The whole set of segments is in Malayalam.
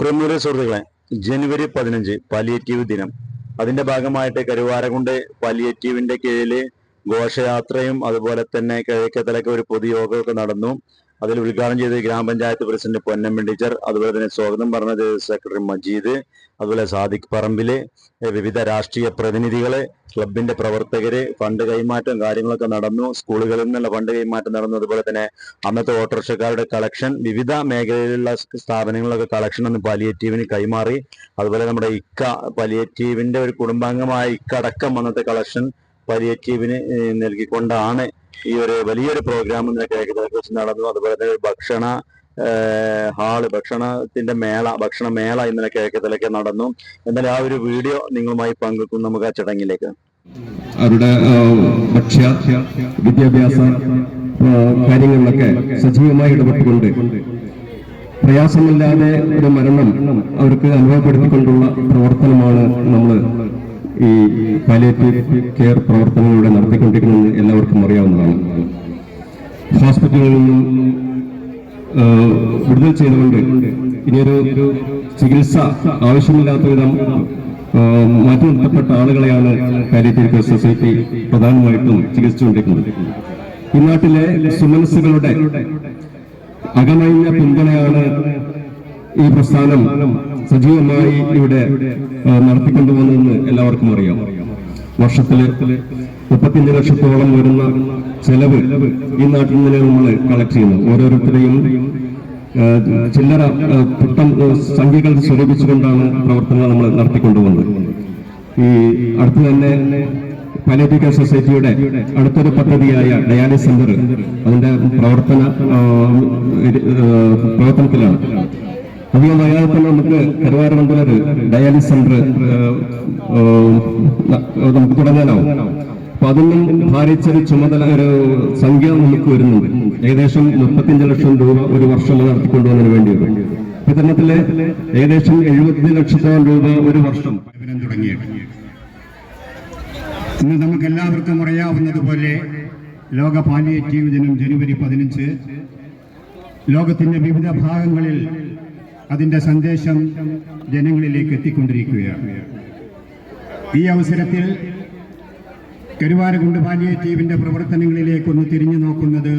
പ്രിയമുര സുഹൃത്തുക്കളെ ജനുവരി പതിനഞ്ച് പാലിയേറ്റീവ് ദിനം. അതിന്റെ ഭാഗമായിട്ട് കരുവാരകുണ്ട് പാലിയേറ്റീവിന്റെ കീഴിൽ ഘോഷയാത്രയും അതുപോലെ തന്നെ കിഴക്കത്തലൊക്കെ ഒരു പൊതുയോഗമൊക്കെ നടന്നു. അതിൽ ഉദ്ഘാടനം ചെയ്ത് ഗ്രാമപഞ്ചായത്ത് പ്രസിഡന്റ് പൊന്നമ്മൻ ടീച്ചർ അതുപോലെ തന്നെ സ്വാഗതം പറഞ്ഞത് സെക്രട്ടറി മജീദ് അതുപോലെ സാദിഖ് പറമ്പിൽ വിവിധ രാഷ്ട്രീയ പ്രതിനിധികൾ ക്ലബിന്റെ പ്രവർത്തകര് ഫണ്ട് കൈമാറ്റം കാര്യങ്ങളൊക്കെ നടന്നു സ്കൂളുകളിൽ നിന്നുള്ള ഫണ്ട് കൈമാറ്റം നടന്നു അതുപോലെ തന്നെ അന്നത്തെ ഓട്ടോറിക്ഷക്കാരുടെ കളക്ഷൻ വിവിധ മേഖലയിലുള്ള സ്ഥാപനങ്ങളിലൊക്കെ കളക്ഷൻ ഒന്ന് പാലിയേറ്റീവിന് കൈമാറി അതുപോലെ നമ്മുടെ ഇക്ക പാലിയേറ്റീവിന്റെ ഒരു കുടുംബാംഗമായ ഇക്കടക്കം അന്നത്തെ കളക്ഷൻ പാലിയേറ്റീവിന് നൽകിക്കൊണ്ടാണ് ഈ ഒരു വലിയൊരു പ്രോഗ്രാം ഏകദേശം നടന്നു. അതുപോലെ തന്നെ ഭക്ഷണ ഹാൾ ഭക്ഷണത്തിന്റെ മേള ഭക്ഷണ മേള ഇന്നലെ കിഴക്കത്തിലേക്ക് നടന്നു. എന്നാലും ആ ഒരു വീഡിയോ നിങ്ങളുമായി പങ്കുവെക്കും നമുക്ക് ആ ചടങ്ങിലേക്ക്. അവരുടെ ഭക്ഷ്യ വിദ്യാഭ്യാസ കാര്യങ്ങളിലൊക്കെ സജീവമായി ഇടപെട്ടുകൊണ്ട് പ്രയാസമില്ലാതെ ഒരു മരണം അവർക്ക് അനുഭവപ്പെടുത്തിക്കൊണ്ടുള്ള പ്രവർത്തനമാണ് നമ്മൾ ഈ പാലിയേറ്റീവ് കെയർ പ്രവർത്തനങ്ങളിലൂടെ നടത്തിക്കൊണ്ടിരിക്കുന്നത് എല്ലാവർക്കും അറിയാവുന്നതാണ്. ഹോസ്പിറ്റലുകളിൽ നിന്നും വിടുതൽ ചെയ്തുകൊണ്ട് ഇനിയൊരു ചികിത്സ ആവശ്യമില്ലാത്ത വിധം മാറ്റി നിർത്തപ്പെട്ട ആളുകളെയാണ് പാലിയേറ്റീവ് കെയർ സൊസൈറ്റി പ്രധാനമായിട്ടും ചികിത്സിച്ചുകൊണ്ടിരിക്കുന്നത്. ഈ നാട്ടിലെ സുമനസ്സുകളുടെ അകമഴിഞ്ഞ പിന്തുണയാണ് ഈ പ്രസ്ഥാനം സജീവമായി ഇവിടെ ആ, നടത്തിക്കൊണ്ടുപോകുന്നതെന്ന് എല്ലാവർക്കും അറിയാം. വർഷത്തിൽ മുപ്പത്തിയഞ്ച് ലക്ഷത്തോളം വരുന്ന ചെലവ് ഈ നാട്ടിൽ നിന്ന് നമ്മൾ കളക്ട് ചെയ്യുന്നു ഓരോരുത്തരെയും ചില്ലറ പുട്ടം സംഖ്യകൾ സ്വരൂപിച്ചുകൊണ്ടാണ് പ്രവർത്തനങ്ങൾ നമ്മൾ നടത്തിക്കൊണ്ടുപോകുന്നത് ഈ അടുത്ത് തന്നെ പലേറ്റിക്കൽ സൊസൈറ്റിയുടെ അടുത്തൊരു പദ്ധതിയായ ഡയാലിസ് സെന്റർ അതിന്റെ പ്രവർത്തന പ്രവർത്തനത്തിലാണ്. അധികം വൈകാതെ തന്നെ നമുക്ക് കരുവാരമംഗലൊരു ഡയാലിസ് സെന്റർ നമുക്ക് തുടങ്ങാനാവും. അപ്പൊ അതിനും ഭാരിച്ചൊരു ചുമതല ഒരു സംഖ്യ നമുക്ക് വരുന്നുണ്ട്. ഏകദേശം മുപ്പത്തിയഞ്ച് ലക്ഷം രൂപ ഒരു വർഷം നടത്തിക്കൊണ്ടുപോകുന്നതിന് വേണ്ടി വരും വിതരണത്തിലെ ഏകദേശം എഴുപത്തി ലക്ഷത്തോളം രൂപ ഒരു വർഷം തുടങ്ങിയത് ഇന്ന് നമുക്ക് എല്ലാവർക്കും അറിയാവുന്നതുപോലെ ലോക പാലിയേറ്റീവ് ദിനം ജനുവരി പതിനഞ്ച്. ലോകത്തിന്റെ വിവിധ ഭാഗങ്ങളിൽ അതിന്റെ സന്ദേശം ജനങ്ങളിലേക്ക് എത്തിക്കൊണ്ടിരിക്കുകയാണ്. ഈ അവസരത്തിൽ കരുവാരകുണ്ട് പാലിയേറ്റീവിന്റെ പ്രവർത്തനങ്ങളിലേക്ക് ഒന്ന് തിരിഞ്ഞു നോക്കുന്നത്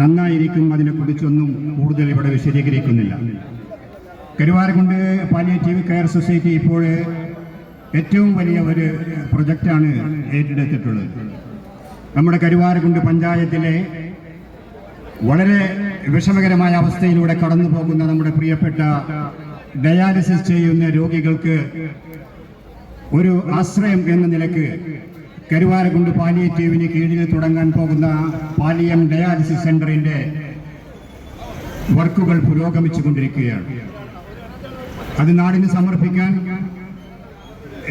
നന്നായിരിക്കും അതിനെക്കുറിച്ചൊന്നും കൂടുതൽ ഇവിടെ വിശദീകരിക്കുന്നില്ല. കരുവാരകുണ്ട് പാലിയേറ്റീവ് കെയർ സൊസൈറ്റി ഇപ്പോൾ ഏറ്റവും വലിയ ഒരു പ്രൊജക്റ്റാണ് ഏറ്റെടുത്തിട്ടുള്ളത്. നമ്മുടെ കരുവാരകുണ്ട് പഞ്ചായത്തിലെ വളരെ വിഷമകരമായ അവസ്ഥയിലൂടെ കടന്നു പോകുന്ന നമ്മുടെ പ്രിയപ്പെട്ട ഡയാലിസിസ് ചെയ്യുന്ന രോഗികൾക്ക് ഒരു ആശ്രയം എന്ന നിലയ്ക്ക് കരുവാരകുണ്ട് പാലിയേറ്റീവിന് കീഴിൽ തുടങ്ങാൻ പോകുന്ന പാലിയം ഡയാലിസിസ് സെന്ററിന്റെ വർക്കുകൾ പുരോഗമിച്ചു കൊണ്ടിരിക്കുകയാണ്. അത് നാടിന് സമർപ്പിക്കാൻ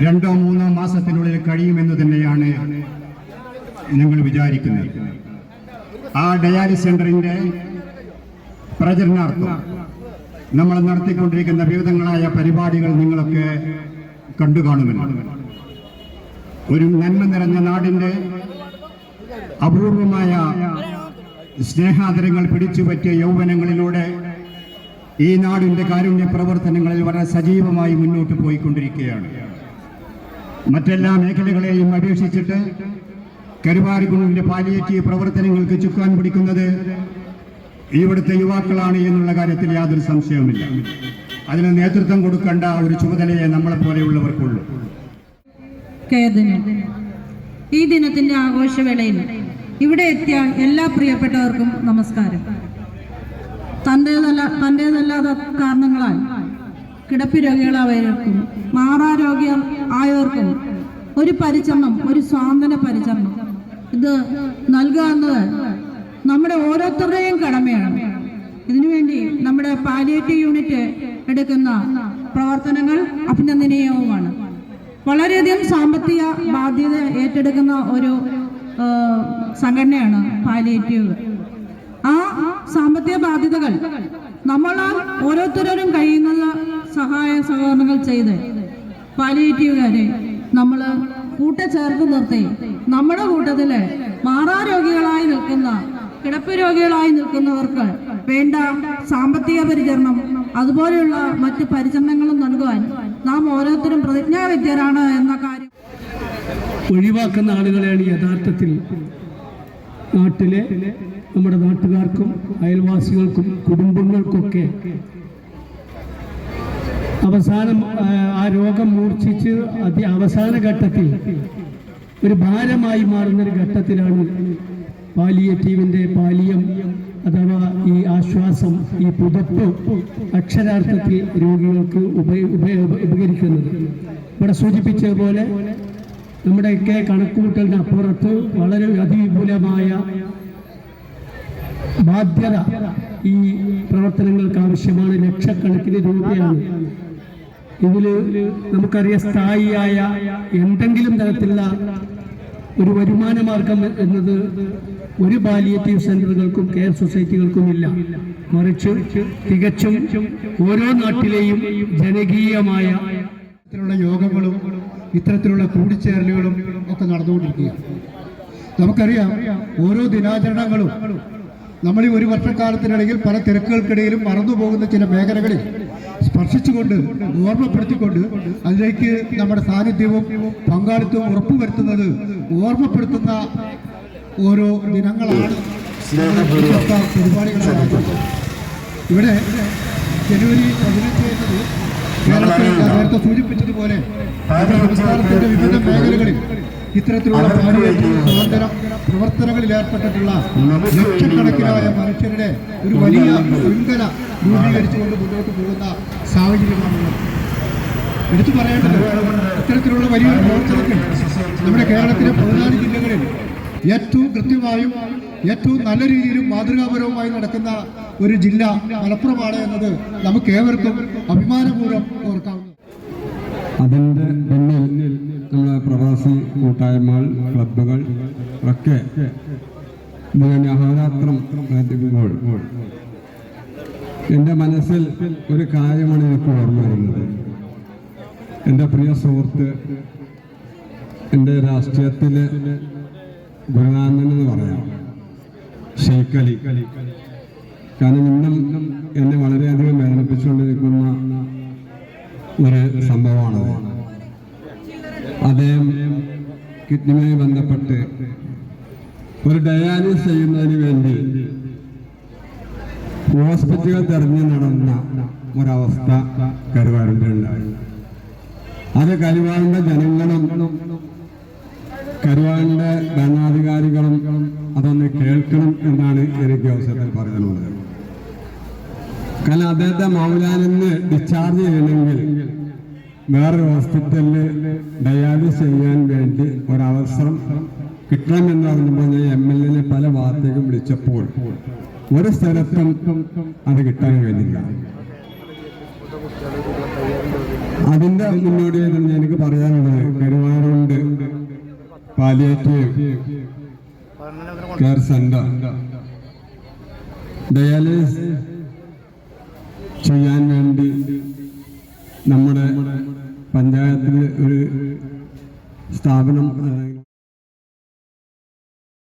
രണ്ടോ മൂന്നോ മാസത്തിനുള്ളിൽ കഴിയുമെന്ന് തന്നെയാണ് ഞങ്ങൾ വിചാരിക്കുന്നത്. ആ ഡയാലിസ് സെന്ററിന്റെ പ്രചരണാർത്ഥം. നമ്മൾ നടത്തിക്കൊണ്ടിരിക്കുന്ന വിവിധങ്ങളായ പരിപാടികൾ നിങ്ങളൊക്കെ കണ്ടു കാണുമല്ലോ. ഒരു നന്മ നിറഞ്ഞ നാടിന്റെ അപൂർവമായ സ്നേഹാദരങ്ങൾ പിടിച്ചുപറ്റിയ യൗവനങ്ങളിലൂടെ ഈ നാടിന്റെ കാരുണ്യ പ്രവർത്തനങ്ങളിൽ വളരെ സജീവമായി മുന്നോട്ട് പോയിക്കൊണ്ടിരിക്കുകയാണ്. മറ്റെല്ലാ മേഖലകളെയും അപേക്ഷിച്ചിട്ട് കരുവാരുകുണ്ടിന്റെ പാലിയേറ്റീവ് പ്രവർത്തനങ്ങൾക്ക് ചുക്കാൻ പിടിക്കുന്നത് ഇവിടുത്തെ യുവാക്കളാണ് എന്നുള്ള കാര്യത്തിൽ യാതൊരു സംശയവുമില്ല. അതിന് നേതൃത്വം കൊടുക്കേണ്ട ഒരു ചുമതലയെ നമ്മളെ പോലെയുള്ളവർക്കുള്ളൂ. ഈ ദിനത്തിന്റെ ആഘോഷവേളയിൽ ഇവിടെ എത്തിയ എല്ലാ പ്രിയപ്പെട്ടവർക്കും നമസ്കാരം. തന്റേതല്ല തന്റേതല്ലാത്ത കാരണങ്ങളാൽ കിടപ്പി രോഗികളായവർക്കും മാറാരോഗ്യം ആയവർക്കും ഒരു പരിചരണം ഒരു സ്വാന്തന പരിചരണം ഇത് നൽകുക എന്നത് നമ്മുടെ ഓരോരുത്തരുടെയും കടമയാണ്. ഇതിനുവേണ്ടി നമ്മുടെ പാലിയേറ്റീവ് യൂണിറ്റ് എടുക്കുന്ന പ്രവർത്തനങ്ങൾ അഭിനന്ദനീയവുമാണ്. വളരെയധികം സാമ്പത്തിക ബാധ്യത ഏറ്റെടുക്കുന്ന ഒരു സംഘടനയാണ് പാലിയേറ്റീവ് ആ സാമ്പത്തിക ബാധ്യതകൾ നമ്മളാൽ ഓരോരുത്തരും കഴിയുന്ന സഹായ സഹകരണങ്ങൾ ചെയ്ത് പാലിയേറ്റീവുകാരെ നമ്മൾ കൂട്ടച്ചേർത്ത് നിർത്തി. നമ്മുടെ കൂട്ടത്തിൽ മാറാരോഗികളായി നിൽക്കുന്ന കിടപ്പ് രോഗികളായി നിൽക്കുന്നവർക്ക് വേണ്ട സാമ്പത്തിക പരിചരണം അതുപോലെയുള്ള മറ്റ് പരിചരണങ്ങളും നൽകുവാൻ നാം ഓരോരുത്തരും പ്രതിജ്ഞാവിദ്യരാണ് എന്ന കാര്യം. ഒഴിവാക്കുന്ന ആളുകളെയാണ് യഥാർത്ഥത്തിൽ നാട്ടിലെ നമ്മുടെ നാട്ടുകാർക്കും അയൽവാസികൾക്കും കുടുംബങ്ങൾക്കൊക്കെ അവസാനം ആ, രോഗം മൂർച്ഛിച്ച് അതി അവസാന ഘട്ടത്തിൽ ഒരു ഭാരമായി മാറുന്ന ഒരു ഘട്ടത്തിലാണ് പാലിയേറ്റീവിന്റെ പാലിയം അഥവാ ഈ ആശ്വാസം ഈ പുതപ്പ് അക്ഷരാർത്ഥത്തിൽ രോഗികൾക്ക് ഉപകരിക്കുന്നത്. ഇവിടെ സൂചിപ്പിച്ചതുപോലെ നമ്മുടെയൊക്കെ കണക്കുകൂട്ടലിന് അപ്പുറത്ത് വളരെ അതിവിപുലമായ ബാധ്യത ഈ പ്രവർത്തനങ്ങൾക്ക് ആവശ്യമാണ്. ലക്ഷക്കണക്കിന് രൂപയാണ്. ഇതിൽ നമുക്കറിയാം സ്ഥായിയായ എന്തെങ്കിലും തരത്തിലുള്ള ഒരു വരുമാന മാർഗം എന്നത് ഒരു പാലിയേറ്റീവ് സെന്ററുകൾക്കും കെയർ സൊസൈറ്റികൾക്കും ഇല്ല മറിച്ച് തികച്ചും ഓരോ നാട്ടിലെയും ജനകീയമായ ഇത്തരത്തിലുള്ള യോഗങ്ങളും ഇത്തരത്തിലുള്ള കൂടിച്ചേരലുകളും ഒക്കെ നടന്നുകൊണ്ടിരിക്കുകയാണ്. നമുക്കറിയാം ഓരോ ദിനാചരണങ്ങളും നമ്മൾ ഈ ഒരു വർഷക്കാലത്തിനിടയിൽ പല തിരക്കുകൾക്കിടയിലും മറന്നുപോകുന്ന ചില മേഖലകളിൽ സ്പർശിച്ചുകൊണ്ട് ഓർമ്മപ്പെടുത്തിക്കൊണ്ട് അതിലേക്ക് നമ്മുടെ സാന്നിധ്യവും പങ്കാളിത്തവും ഉറപ്പുവരുത്തുന്നത് ഓർമ്മപ്പെടുത്തുന്ന ഓരോ ദിനങ്ങളാണ് പരിപാടികളാണ്. ഇവിടെ ജനുവരി പതിനഞ്ച് എന്നത് കേരളത്തിൽ നേരത്തെ സൂചിപ്പിച്ചതുപോലെ സംസ്ഥാനത്തിന്റെ വിവിധ മേഖലകളിൽ ഇത്തരത്തിലുള്ള പ്രവർത്തന പ്രവർത്തനങ്ങളിൽ ഏർപ്പെട്ടിട്ടുള്ള ലക്ഷക്കണക്കിനായ മനുഷ്യരുടെ ഒരു വലിയ ശൃംഖല രൂപീകരിച്ചുകൊണ്ട് മുന്നോട്ട് പോകുന്ന സാഹചര്യമാണുള്ളത് എടുത്തു പറയേണ്ടത് ഇത്തരത്തിലുള്ള വലിയ പ്രവർത്തനത്തിൽ നമ്മുടെ കേരളത്തിലെ പതിനാല് ജില്ലകളിൽ ഏറ്റവും കൃത്യമായും ഏറ്റവും നല്ല രീതിയിലും മാതൃകാപരവുമായി നടക്കുന്ന ഒരു ജില്ല മലപ്പുറമാണ് എന്നത് നമുക്ക് ഏവർക്കും അഭിമാനപൂർവം ഓർക്കാവുന്നു അതിന്റെ കൂട്ടായ്മകൾ ക്ലബുകൾ ഒക്കെ അഹോരാത്രം പ്രവർത്തിക്കുമ്പോൾ എന്റെ മനസ്സിൽ ഒരു കാര്യമാണ് എനിക്ക് ഓർമ്മ വരുന്നത്. എന്റെ പ്രിയ സുഹൃത്ത് എന്റെ രാഷ്ട്രീയത്തിലെ ഗുരുനാഥൻ എന്ന് പറയാം. ഷെയ്ഖ് അലി. കാരണം ഇന്നും എന്നെ വളരെയധികം വേദനിപ്പിച്ചുകൊണ്ടിരിക്കുന്ന ഒരു സംഭവമാണ് അദ്ദേഹം കിഡ്നിയുമായി ബന്ധപ്പെട്ട് ഒരു ഡയാലിസ് ചെയ്യുന്നതിന് വേണ്ടി ഹോസ്പിറ്റലുകൾ തെരഞ്ഞു നടന്ന ഒരവസ്ഥ ഉണ്ടായി. അത് കരുവാറിന്റെ ജനങ്ങളും കരുവാറിന്റെ ഭരണാധികാരികളും അതൊന്ന് കേൾക്കണം എന്നാണ് എനിക്ക് അവസരത്തിൽ പറയാനുള്ളത് കാരണം അദ്ദേഹത്തെ മൗലാനെന്ന് ഡിസ്ചാർജ് ചെയ്യണമെങ്കിൽ വേറൊരു ഹോസ്പിറ്റലിൽ ഡയാലിസ് ചെയ്യാൻ വേണ്ടി ഒരവസരം കിട്ടണമെന്ന് പറഞ്ഞപ്പോൾ ഞാൻ എം എൽ എനെ പല വാർത്തകളും വിളിച്ചപ്പോൾ ഒരു സ്ഥലത്തും അത് കിട്ടാൻ കഴിഞ്ഞില്ല. അതിന്റെ മുന്നോടി തന്നെ എനിക്ക് പറയാനുള്ളത്. കരുവാറുണ്ട് പാലിയേറ്റീവ് കെയർ സെന്റർ. ഡയാലിസ് ചെയ്യാൻ വേണ്ടി നമ്മുടെ പഞ്ചായത്തിൽ ഒരു സ്ഥാപനം